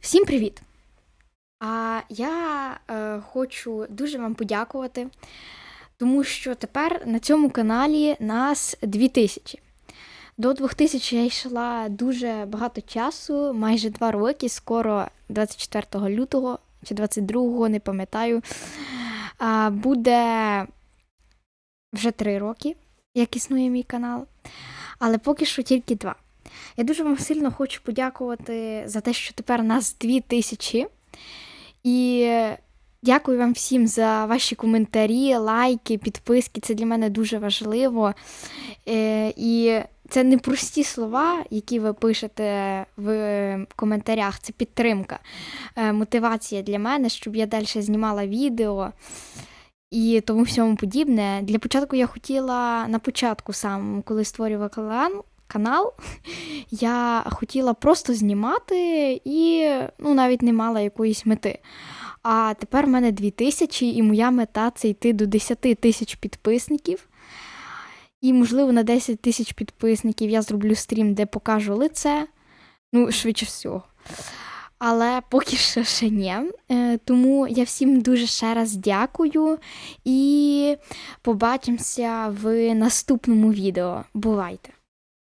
Всім привіт! А я е, хочу дуже вам подякувати, тому що тепер на цьому каналі нас 2000. До 2000 я йшла дуже багато часу, майже два роки, скоро 24 лютого чи 22, не пам'ятаю. Буде вже три роки, як існує мій канал, але поки що тільки два. Я дуже вам сильно хочу подякувати за те, що тепер нас 2000. І дякую вам всім за ваші коментарі, лайки, підписки. Це для мене дуже важливо. Е, І це не прості слова, які ви пишете в коментарях. Це підтримка, е, мотивація для мене, щоб я далі знімала відео. І тому всьому подібне. Для початку я хотіла на початку сам, коли створювала канал, канал, я хотіла просто знімати і ну, навіть не мала якоїсь мети. А тепер в мене 2000, і моя мета це йти до 10 тисяч підписників. І, можливо, на 10 тисяч підписників я зроблю стрім, де покажу лице. Ну, швидше всього. Але поки що ще ні. Е, Тому я всім дуже ще раз дякую і побачимося в наступному відео. Бувайте!